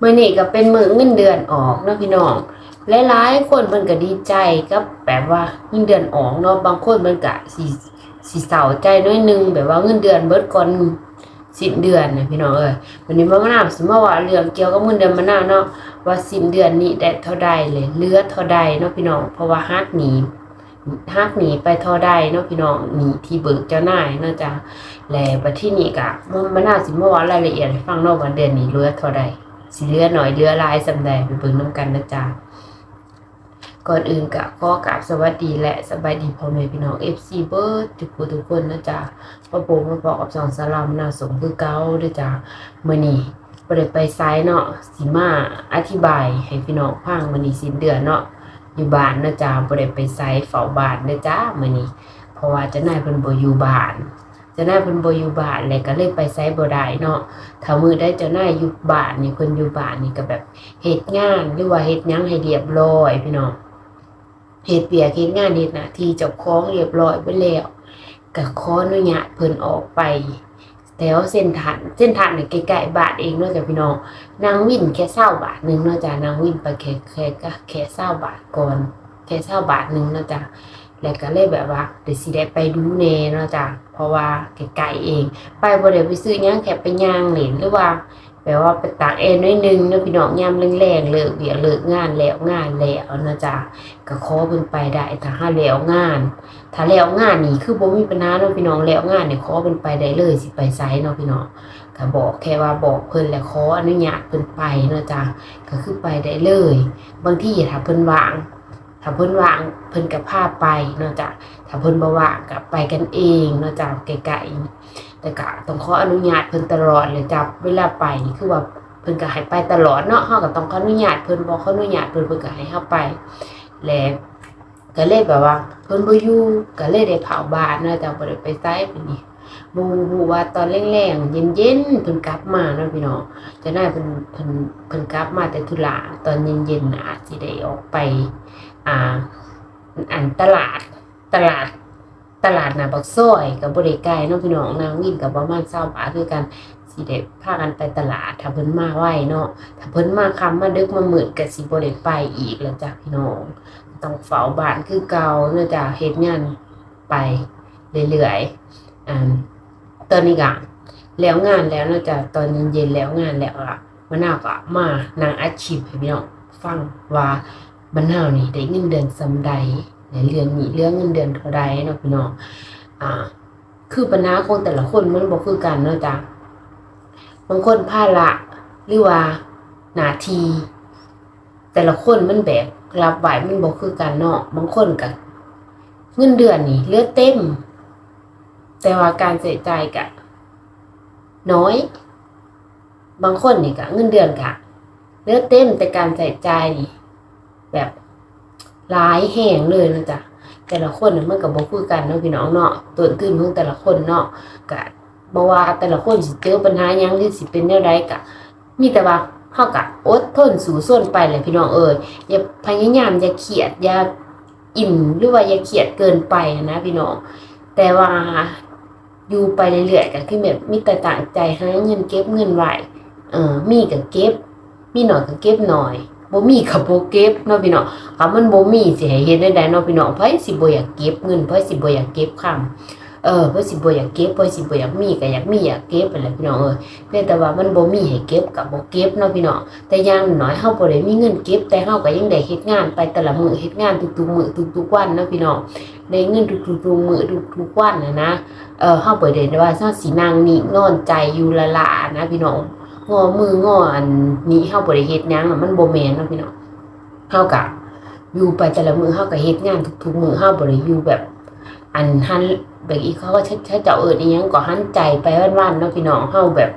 มื่อนี้ก็เป็นมือเงินเดือนออกเนาะพี่น้องหลายๆคนมันก็ดีใจกับแบบว่าเงินเดือนออกเนาะบางคนมันก็สิสิเศร้าใจน้อยหนึงแบบว่าเงินเดือนเบิดก่อนสิ้นเดือนนะพี่น้องเอ้ยวันนี้มามะนาวสิมาว่าเรื่องเกี่ยวกับเงินเดือนมะนาวเนาะว่าสิ้นเดือนนี้ได้เท่าใดเลยเลือเท่าใดเนาะพี่น้องเพราะว่าฮักหนีฮักหนีไปเท่าใดเนาะพี่น้องหนีที่เบิกเจ้านายเนาะจ้ะแล้วบัดที่นี้ก็มะนาวสิมาว่ารายละเอียดให้ฟังเนาะว่าเดือนนี้เลือเท่าใด สิเลือหน่อยเลือหลายสำใดไปเบิ่งน้ำกันนะจ๊ะก่อนอื่นกะขอกราบสวัสดีและสบายดีพ่อแม่พี่น้อง FC เบิร์ดทุกผู้ทุกคนนะจ๊ะพ่อปู่มาบอกกับสองสลามนาสมคือเก่าด้อจ้ะมื้อนี้บ่ได้ไปไซเนาะสิมาอธิบายให้พี่น้องฟังมื้อนี้สิ้นเดือนเนาะอยู่บ้านนะจ๊ะบ่ได้ไปไซเฝ้าบ้านเด้อจ้ะมื้อนี้เพราะว่าจ้านายเพิ่นบ่อยู่บ้าน เจ้านายเพิ่นบ่อยู่บ้านแล้วก็เลยไปไสบ่ได้เนาะถ้ามือได้เจ้านายอยู่บ้านนี่เพิ่นอยู่บ้านนี่ก็แบบเฮ็ดงานหรือว่าเฮ็ดหยังให้เรียบร้อยพี่น้องเฮ็ดเวียกเฮ็ดงานเฮ็ดหน้าที่เจ้าของเรียบร้อยไปแล้วก็ขออนุญาตเพิ่นออกไปแถวเส้นทางเส้นทางนี่ยใกล้ๆบานเองเนาะจ้ะพี่น้องนางวินแค่20บาทหนึ่งเนาะจ้ะนางวินไปแค่แค่ก็แค่20บาทก่อนแค่20บาทหนึ่งเนาะจ้ะ แล้วก็เลยแบบว่าเดี๋ยวสิได้ไปดูแน่เนาะจ้ะเพราะว่าไกลๆเอง ไปบ่ได้ไปซื้อหยังแค่ไปย่างเหรนหรือว่าแบบว่าไปตากแอร์น้อยนึงเนาะพี่น้องยามแรงๆเลิกเบียเลิกงานแล้วงานแล้วนะจ๊ะก็ขอเพิ่นไปได้ถ้าหาแล้วงาน ถ้าแล้วงานนี่คือบ่มีปัญหาเนาะพี่น้องแล้วงานเนี่ยขอเพิ่นไปได้เลยสิไปไสเนาะพี่น้องก็บอกแค่ว่าบอกเพิ่นแล้วขออนุญาตเพิ่นไปเนาะจ้ะก็คือไปได้เลย บางที่ถ้าเพิ่นว่าง ถ้าเพิ่นวางเพิ่นก็พาไปเนาะจ้ะถ้าเพิ่นบ่ว่างก็ไปกันเองเนาะจ้ะไกลๆแต่ก็ต้องขออนุญาตเพิ่นตลอดเลยจ้ะเวลาไปนี่คือว่าเพิ่นก็ให้ไปตลอดเนาะเฮาก็ต้องขออนุญาตเพิ่นบ่ขออนุญาตเพิ่นเพิ่นก็ให้เฮาไปแล้วก็เลยแบบว่า เพิ่นบ่อยู่ก็เลยได้เผาบ้านเนาะจ้ะบ่ได้ไปไสปาน นี้บ่ฮู้ว่าตอนแรงๆเย็นๆเพิ่นกลับมาเนาะพี่น้องจะได้เพิ่นเพิ่นเพิ่นกลับมาแต่ธุระตอนเย็นๆอาจสิได้ออกไป อ่า อันตลาดตลาดตลาดน่ะบักซอยกับบริไกลเนาะพี่น้องนางวินกับประมาณเศร้าบาทคือกันสิเด็พากันไปตลาดถ้าเพิ่นมาไหวเนาะถ้าเพิ่นมาคำมาดึกมามืดก็สิบ่ได้ไปอีกแล้วจ้ะพี่น้องต้องเฝ้าบ้านคือเก่าเนื่องจากเฮ็ดงานไปเรื่อยๆอ่า ตอนนี้ก็แล้วงานแล้วนาะจ้ะตอนเย็นๆแล้วงานแล้วอะมะนาก็มานางอาชีพให้พี่น้องฟังว่าบรรเทานี่ได้เงินเดือนสำใดในเรื่องนี้เรื่องเงินเดือนเท่าใดเนาะพี่น้องอ่า คือปัญหาของแต่ละคนมันบ่คือกันเนาะจ้ะบางคนภาระหรือว่าหน้าที่แต่ละคนมันแบกรับไหวมันบ่คือกันเนาะบางคนก็เงินเดือนนี่เลือเต็ม แต่ว่าการใช้จ่ายก็น้อย บางคนนี่ก็เงินเดือนก็เลือเต็มแต่การใช้จ่ายนี่ แบบหลายแห่งเลยนะจ๊ะแต่ละคนน่ะมันก็บ่คือกันเนาะพี่น้องเนาะต้นทุนของแต่ละคนเนาะก็บ่ว่าแต่ละคนสิเจอปัญหายังหรือสิเป็นแนวใดก็มีแต่ว่าเฮาก็อดทนสู้ส่วนไปแหละพี่น้องเอ้ยอย่าพยายามอย่าเครียดอย่าอิ่มหรือว่าอย่าเครียดเกินไปนะพี่น้องแต่ว่า อยู่ไปเรื่อยๆก็คือแบบมีแต่ต่างใจหาเงินเก็บเงินไหวเออมีก็เก็บ มีหน่อยก็เก็บหน่อยบ่มีก็บ่เก็บเนาะพี่น้องคำมันบ่มีสิให้เฮ็ดได้ๆเนาะพี่น้องไผสิบ่อยากเก็บเงินไผสิบ่อยากเก็บคำ เออไผสิบ่อยากเก็บไผสิบ่อยากมีก็อยากมีอยากเก็บไปแหละพี่น้องเอ้ยเพียงแต่ว่ามันบ่มีให้เก็บก็บ่เก็บเนาะพี่น้องแต่อย่างน้อยเฮาบ่ได้มีเงินเก็บ แต่เฮาก็ยังได้เฮ็ดงานไปแต่ละมื้อเฮ็ดงานทุกๆมื้อทุกๆวันเนาะพี่น้องได้เงินทุกๆมื้อทุกๆวันน่ะนะเออเฮาบ่ได้ว่าเฮาสินั่งนิ่งนอนใจอยู่ละละนะพี่น้องงอมืองออันนี้เฮาบ่ได้เฮ็ดหยังมันบ่แม่นเนาะพี่น้องเฮาก็อยู่ไปแต่ละมื้อเฮาก็เฮ็ดงานทุกๆมื้อเฮาบ่ได้อยู่แบบ อันหัน แบบอีกเขาก็ใช้เจ้าเอิ้นอีหยังก็หันใจไปวันๆเนาะพี่น้องเฮาแบบ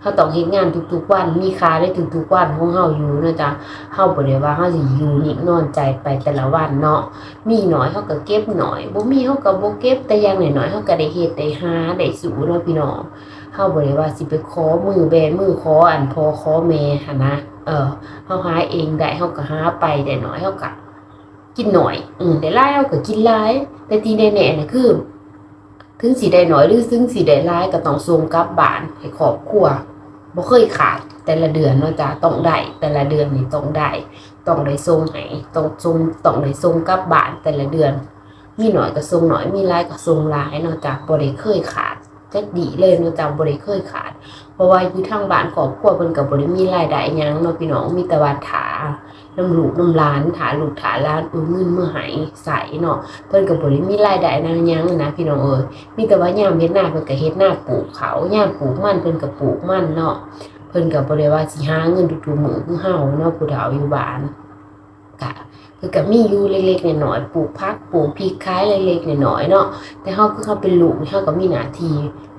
เฮาต้องเฮ็ดงานทุกๆวันมีค่าได้ทุกๆวันของเฮาอยู่เนาะจ้ะเฮาบ่ได้ว่าเฮาสิอยู่นิ่งนอนใจไปแต่ละวันเนาะมีน้อยเฮาก็เก็บน้อยบ่มีเฮาก็บ่เก็บแต่อย่างน้อยๆเฮาก็ได้เฮ็ดได้หาได้สู้เนาะพี่น้องเฮาบ่ได้ว่าสิไปขอมือแบมือขออันพอขอแม่หั่นนะเออเฮาหาเองได้เฮาก็หาไปได้น้อยเฮาก็กินหน่อย อืมได้หลายเฮาก็กินหลายแต่ที่แน่ๆน่ะคือ ถึงสีได้น้อยหรือซึ่งสีได้หลายก็ต้องส่งกลับบ้านให้ครอบครัวบ่เคยขาดแต่ละเดือนเนาะจ้ะต้องได้แต่ละเดือนนี่ต้องได้ต้องได้ส่งให้ต้องส่งต้องได้ส่งกลับบ้านแต่ละเดือน มีหน่อยก็ส่งหน่อยมีหลายก็ส่งหลายเนาะจ้ะบ่ได้เคยขาด จักดีเลยเนาะจ้ะบ่ได้เคยขาด เพราะว่าอยู่ทางบ้านครอบครัวเพิ่นก็บ่ได้มีรายได้หยังเนาะพี่น้องมีแต่ว่าถาน้ำลูกน้ำหลานถาลูกถาหลานเอเงินเมาให้ใส่เนาะเพิ่นก็บ่ได้มีรายได้นะหยังนะพี่น้องเอ้ยมีแต่ว่ายามเฮ็ดนาเพิ่นก็เฮ็ดนาปลูกเขาวยามปลูกมันเพิ่นก็ปลูกมันเนาะเพิ่นก็บ่ได้ว่าสิหาเงินทุกๆมื้อคือเฮาเนาะผู้เฒ่าอยู่บ้านก็เพิ่นก็มีอยู่เล็กๆน้อยๆปลูกพักปลูกพริกขายเล็กๆน้อยๆเนาะแต่เฮาคือเขาเป็นลูกเฮาก็มีหน้าที่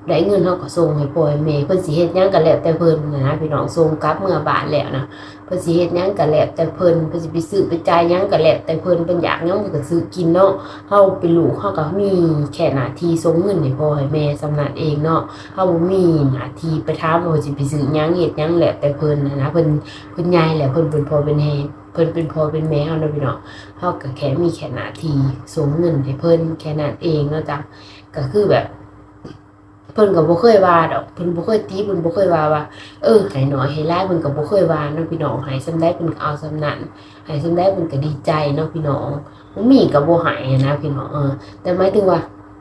ได้เงินเฮาก็ส่งให้พ่อให้แม่เพิ่นสิเฮ็ดหยังก็แล้วแต่เพิ่นนะพี่น้องส่งกลับเมื่อบ้านแล้วนะเพิ่นสิเฮ็ดหยังก็แล้วแต่เพิ่นเพิ่นสิไปซื้อไปจ่ายหยังก็แล้วแต่เพิ่นเพิ่นอยากหยังก็ซื้อกินเนาะเฮาเป็นลูกเฮาก็มีแค่หน้าที่ส่งเงินให้พ่อให้แม่สำนักเองเนาะเฮาบ่มีหน้าที่ไปถามว่าสิไปซื้อหยังเฮ็ดหยังแล้วแต่เพิ่นนะนะเพิ่นเพิ่นใหญ่แล้วเพิ่นเป็นพ่อเป็นแม่เพิ่นเป็นพ่อเป็นแม่เฮาเนาะพี่น้องเฮาก็แค่มีแค่หน้าที่ส่งเงินให้เพิ่นแค่นั้นเองเนาะจ้ะก็คือแบบ เพิ่นก็บ่เคยว่าดอกเพิ่นบ่เคยตีเพิ่นบ่เคยว่าว่าเออให้น้อยให้หลายเพิ่นก็บ่เคยว่าเนาะพี่น้องให้ซำใดเพิ่นก็เอาซำนั้นให้ซำใดเพิ่นก็ดีใจเนาะพี่น้องบ่มีก็บ่ให้นะพี่น้องเออแต่หมายถึงว่า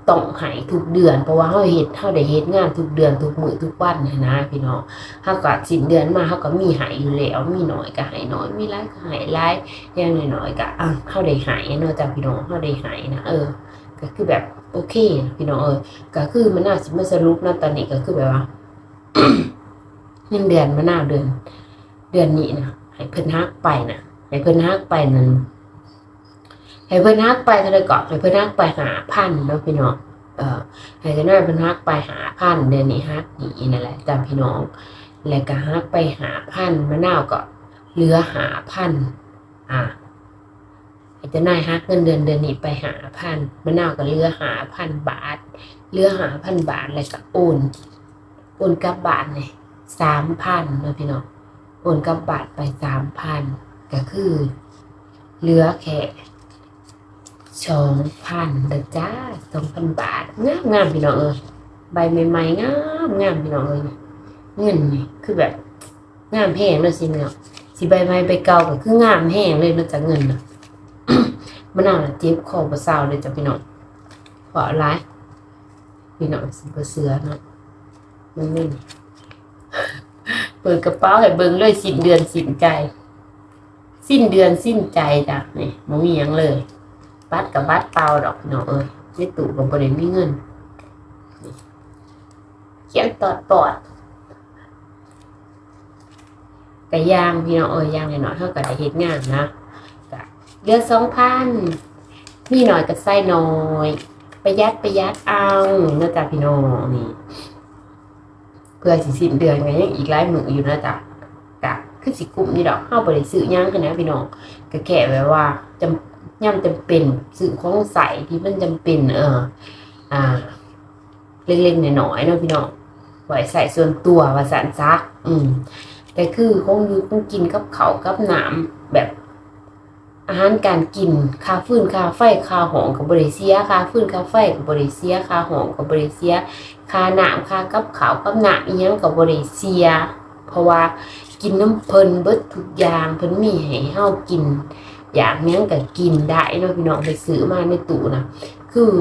ต้องให้ทุกเดือน เพราะว่าเฮาเฮ็ดเฮาได้เฮ็ดงานทุกเดือนทุกมื้อทุกวันนะนะพี่น้องเฮาก็สิ้นเดือนมาเฮาก็มีให้อยู่แล้วมีน้อยก็ให้น้อยมีหลายก็ให้หลายอย่างน้อยๆก็อะเฮาได้ให้เนาะจ้ะพี่น้องเฮาได้ให้นะเออก็คือแบบ โอเค พี่น้องเออก็คือมันน่าสิมาสรุปนะตอนนี้ก็คือแบบว่าเงินเดือนมันน่าเดือน เดือนนี้นะให้เพิ่นฮักไปนะให้เพิ่นฮักไปนั้นให้เพิ่นฮักไปเท่าไรก่อนให้เพิ่นฮักไปหาพันเนาะพี่น้องเออให้เจ้าหน้าเพิ่นฮักไปหาพันเดือนนี้ฮักนี่นั่นแหละจำพี่น้อง แล้วก็ฮักไปหาพันมะนาวก็เหลือหาพันอ่า ให้เจ้านายฮักเงินเดือนเดือนนี้ไปหาพันมะนาวก็เหลือหาพันบาทเหลือหาพันบาทแล้วก็โอนโอนกลับบาทเลยสามพันนะพี่น้องโอนกลับบาทไปสามพันก็คือเหลือแค่สองพันเด้อจ้าสองพันบาทงามงามพี่น้องเอ้ยใบใหม่ๆงามงามพี่น้องเอ้ยเงินนี่คือแบบงามแพงเลยสิเนาะสิใบใหม่ใบเก่าก็คืองามแห้งเลยนาะจากเงินนะ มะนาวน่ะเจ็บคอบ่เศร้าเลยจ้ะพี่น้องขอร้ายพี่น้องสิบ่เสือเนาะมันนี่เปิดกระเป๋าให้เบิ่งเลยสิ้นเดือนสิ้นใจ สิ้นเดือนสิ้นใจจ้ะนี่บ่มีหยังเลย บัตรกับบัตรเปล่าดอกพี่น้องเอ้ยในตู้ก็บ่ได้มีเงินเขียนตอดตอดกะยางพี่น้องเอ้ยยางหน่อยๆเท่ากับได้เฮ็ดงานนะ เดือนสองพันมีหน่อยกับไส้น้อยประหยัดประหยัดเอาเนาะจ๊ะพี่น้องนี่เพื่อสิสิ้นเดือนก็ยังอีกหลายมืออยู่นะจ๊ะกะคือสิกลุ่มนี่ดอกเฮาบ่ได้ซื้อหยังหั้นนะพี่น้องก็แค่แบบว่าจำย่ำจำเป็นซื้อของใสที่มันจำเป็น เออ อ่า เล็กๆหน้อยๆเนาะพี่น้องไว้ใส่ส่วนตัวว่าสันซัก อืม แต่คือคงอยู่คงกินกับเขากับน้ำแบบ อาหารการกินค่าฟื้นค่าไฟค่าหองกับบริเซียค่าฟื้นค่าไฟกับบริเซียค่าหองกับบริเซียค่าน้ำค่ากับขาวกับหน้ำอีหยังกับบริเซีย เพราะว่ากินน้ำเพิ่นเบิดทุกอย่างเพิ่นมีให้เฮากิน อยากหยังก็กินได้เนาะพี่น้องไปซื้อมาในตู้นะคือ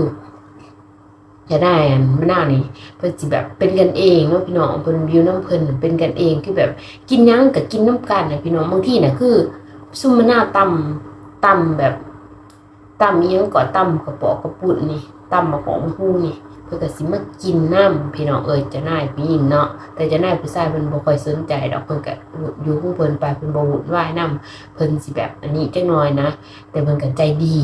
จะได้อันมะนาวนี่เพิ่นสิแบบเป็นกันเองเนาะพี่น้องเพิ่นวิวน้ำเพิ่นเป็นกันเองคือแบบกินยังก็กินน้ำกันนะพี่น้องบางทีน่ะคือซุ่มมะนาวตำ ตำแบบตำอิหยังก่อนตำกระปอกกระปุ่นนี่ตำมะหอมฮูนี่เพื่อก็สิมากินน้ำพี่น้องเอ้ยจะนายผู้หญิงเนาะแต่จะนายผู้ชายเพิ่นบ่ค่อยสนใจดอกเพิ่นก็อยู่ของเพิ่นไปเพิ่นบ่วุ่นวายนํเพิ่นสิแบบอันนี้จักหน่อยนะ แต่เพิ่นก็ใจดี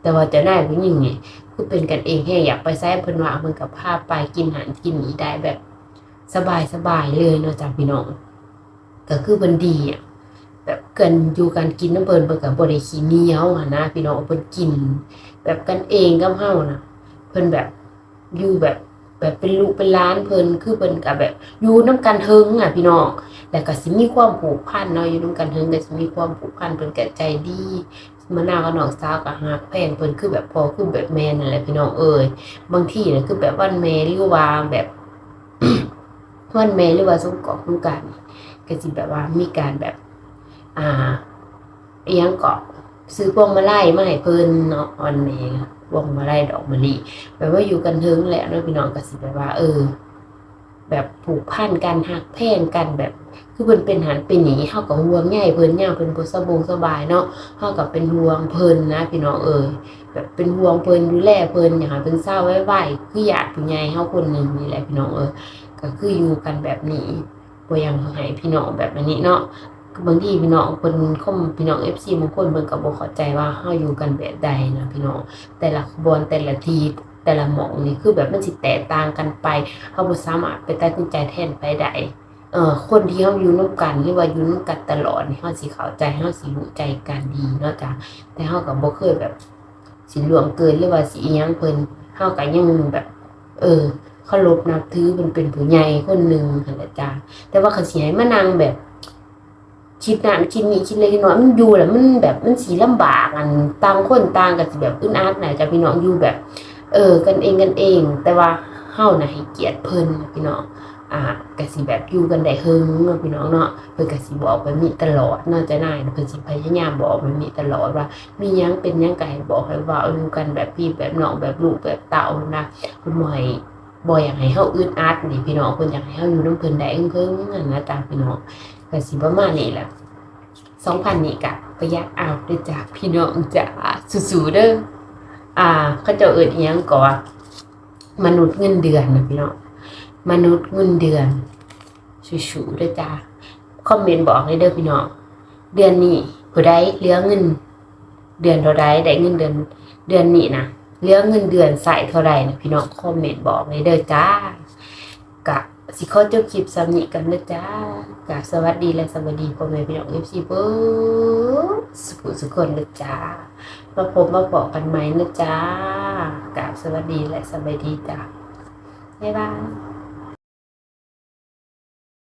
แต่ว่าจะนายผู้หญิงนี่คือเป็นกันเองแค่อยากไปไสเพิ่นว่าเพิ่นก็พาไปกินอาหารกินนี้ได้แบบสบายๆเลยเนาะจ้ะพี่น้องก็คือเพิ่นดีอะ แบบเกินอยู่การกินน้ำเพิ่นเพิ่นก็บ่ได้ขี้เหนียวหนนะพี่น้องเพิ่นกิน แบบกันเองกับเฮานะเพิ่นแบบอยู่แบบแบบเป็นลูกเป็นล้านเพิ่นคือเพิ่นก็แบบอยู่นํกันเฮิงอะพี่น้องแล้วก็สิมีความผูกพันเนาะอยู่นํกันเฮิงก็สิมีความผูกพันเพิ่นก็ใจดีมะนาวกับน้องสาวก็ฮักแพงเพิ่นคือแบบพอคือแบบแม่นั่นแหละพี่น้องเอ้ยบางทีน่ะคือแบบวันแม่หรือว่าแบบวันแม่หรือว่าสงกรานต์สงกรารนี่ก็สิแบบว่ามีการแบบ อ่าอิหยังเกาะซื้อพวงมาลัยมาให้เพิ่นเนาะวันแม่พวงมาลัยดอกมะลิแบบว่าอยู่กันเทิงแหละเนาะพี่น้องก็สิแบบว่า เออ แบบผูกพันกันหักแพงกันแบบ คือเพิ่นเป็นหันเป็นหนีเฮาก็ห่วงใยเพิ่นย่าเพิ่นบ่สบงสบายเนาะเฮาก็เป็นห่วงเพิ่นนะพี่น้องเอ้ยแบบเป็นห่วงเพิ่นดูแลเพิ่นอย่ากให้เพิ่นเศร้าไว้ๆคือญาติผู้ใหญ่เฮาคนนึงนี่แหละพี่น้องเอ้ยก็คืออยู่กันแบบนี้บ่ยังให้พี่น้องแบบนี้เนาะ บางทีพี่น้องเพิ่นคอมพี่น้อง FC บางคนเพิ่นก็บ่เข้าใจว่าเฮาอยู่กันแบบใดนะพี่น้องแต่ละขบวนแต่ละทีแต่ละหมองนี่คือแบบมันสิแตกต่างกันไปเฮาบ่สามารถไปตัดสินใจแทนไปได้เอ่อคนที่เขาอยู่ร่วมกันหรือว่าอยู่ร่วมกันตลอดนี่เขาสิเข้าใจเขาสิรู้ใจกันดีเนาะจ้ะแต่เขาก็บ่เคยแบบสิล่วงเกินหรือว่าสิอีหยังเพิ่นเขาก็ยังแบบ เออเคารพนับถือเพิ่นเป็นผู้ใหญ่คนหนึงหั่ะจ้ะแต่ว่าเขาสิให้มานั่งแบบ คิดนั้นคิดนี้คิดเล็กน้อยมันอยู่แล้วมันแบบมันสิลำบากอันต่างคนต่างก็สิแบบอึดอัดน่ะจ้ะพี่น้องอยู่แบบ เออ กันเองกันเอง แต่ว่าเฮาน่ะให้เกียรติเพิ่นพี่น้องอ่ากสิแบบอยู่กันได้เฮิงพี่น้องเนาะเพิ่นกสิบอกแบบนี้ตลอดเนาจะนายเพิ่นสิพยายามบอกแบบนี้ตลอดว่า มียังเป็นยังก็ให้บอกให้ว่าอยู่กันแบบพี่แบบน้องแบบลูกแบบเต่านะเพิ่นบ่ให้บ่อยากให้เฮาอึดอัดนี่พี่น้องเพิ่นอยากให้เฮาอยู่นำเพิ่นได้เฮิงๆนั่นนะจ้าพี่น้อง ก็สิประมาณนี้แหละ2,000นี่ก็ประหยัดเอาเด้จ้าพี่น้องจ้าสู้ๆเด้ออ่าเขาจ้าเอิ้นอียงก็ว่ามนุษย์เงินเดือนนะพี่น้องมนุษย์เงินเดือนชูๆด้วยจ้าคอมเมนต์บอกเลยเด้อพี่น้องเดือนนี้ผู้ใดเหลือเงิน เดือนเท่าใดได้เงินเดือนเดือนนี้นะเหลือเงินเดือนใส่เท่าใดนะพี่น้องคอมเมนต์บอกเลยเด้อจ้ากะ สิขอจบคลิปสำนีกันนะจ้ากะสวัสดีและสวัสดีพ่อแม่พี่น้อง FC เบิ้สุขสุขคนนะจ้ามาพบมาบอกกันไหมนะจ้ากะสวัสดีและสวัสดีจ้าบ๊ายบาย